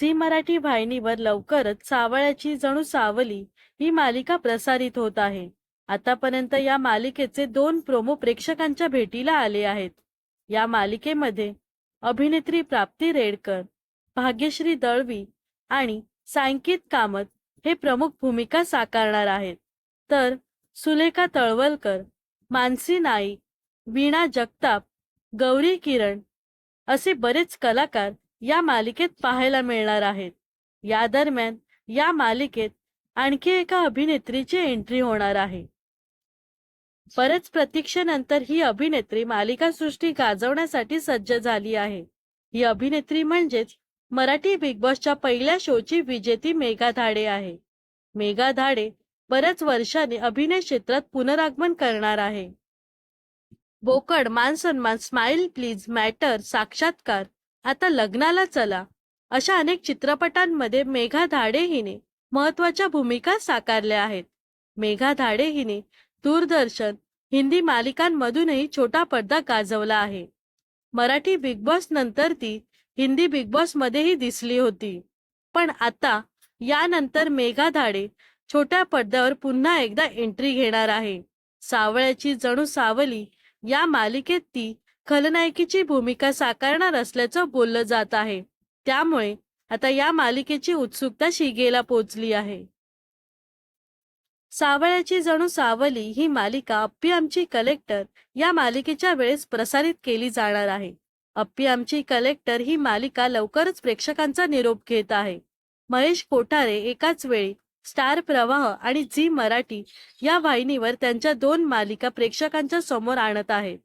Zee Marathi वाहिनीवर लवकरच सावळ्याची जणू सावली ही मालिका प्रसारित होत आहे. आतापर्यंत या मालिकेचे दोन प्रोमो प्रेक्षकांच्या भेटीला आले आहेत. या मालिकेमध्ये अभिनेत्री प्राप्ती रेडकर भाग्यश्री दळवी आणि सांकित कामत हे प्रमुख भूमिका साकारणार आहेत. तर सुलेखा तळवलकर मानसी नाईक वीणा जगताप गौरी किरण असे बरेच कलाकार या मालिकेत पाहायला मिळणार आहेत. या दरम्यान या मालिकेत आणखी एका अभिनेत्रीची एंट्री होणार आहे. बरेच प्रतीक्षेनंतर ही अभिनेत्री मालिका सृष्टी गाजवण्यासाठी सज्ज झाली आहे. ही अभिनेत्री म्हणजेच मराठी बिग बॉसच्या पहिल्या शोची विजेती मेघा धाडे आहे. मेघा धाडे बऱ्याच वर्षांनी अभिनय क्षेत्रात पुनरागमन करणार आहे. बोकड मानसन्मान स्माइल प्लीज मॅटर साक्षात्कार आता लग्नाला चला. अशा अनेक चित्रपटांमध्ये मेघा धाडे हिने महत्त्वाच्या भूमिका साकारल्या आहेत. मेघा धाडे हिने दूरदर्शन हिंदी मालिकांमधूनही छोटा पडदा गाजवला आहे. मराठी बिग बॉस नंतर ती हिंदी बिग बॉस मध्येही दिसली होती. पण आता यानंतर मेघा धाडे छोट्या पडद्यावर पुन्हा एकदा एंट्री घेणार आहे. सावळ्याची जणू सावली या मालिकेत ती खलनायकीची भूमिका साकारणार असल्याचं बोललं जात आहे. त्यामुळे आता या मालिकेची उत्सुकता शिगेला पोचली आहे. सावळ्याची जणू सावली ही मालिका अप्पी आमची कलेक्टर या मालिकेच्या वेळेस प्रसारित केली जाणार आहे. अप्पी आमची कलेक्टर ही मालिका लवकरच प्रेक्षकांचा निरोप घेत आहे. महेश कोठारे एकाच वेळी स्टार प्रवाह आणि झी मराठी या वाहिनीवर त्यांच्या दोन मालिका प्रेक्षकांच्या समोर आणत आहेत.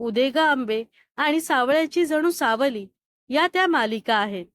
उदेगा आंबे आणि सावळ्याची जणू सावली या त्या मालिका आहेत.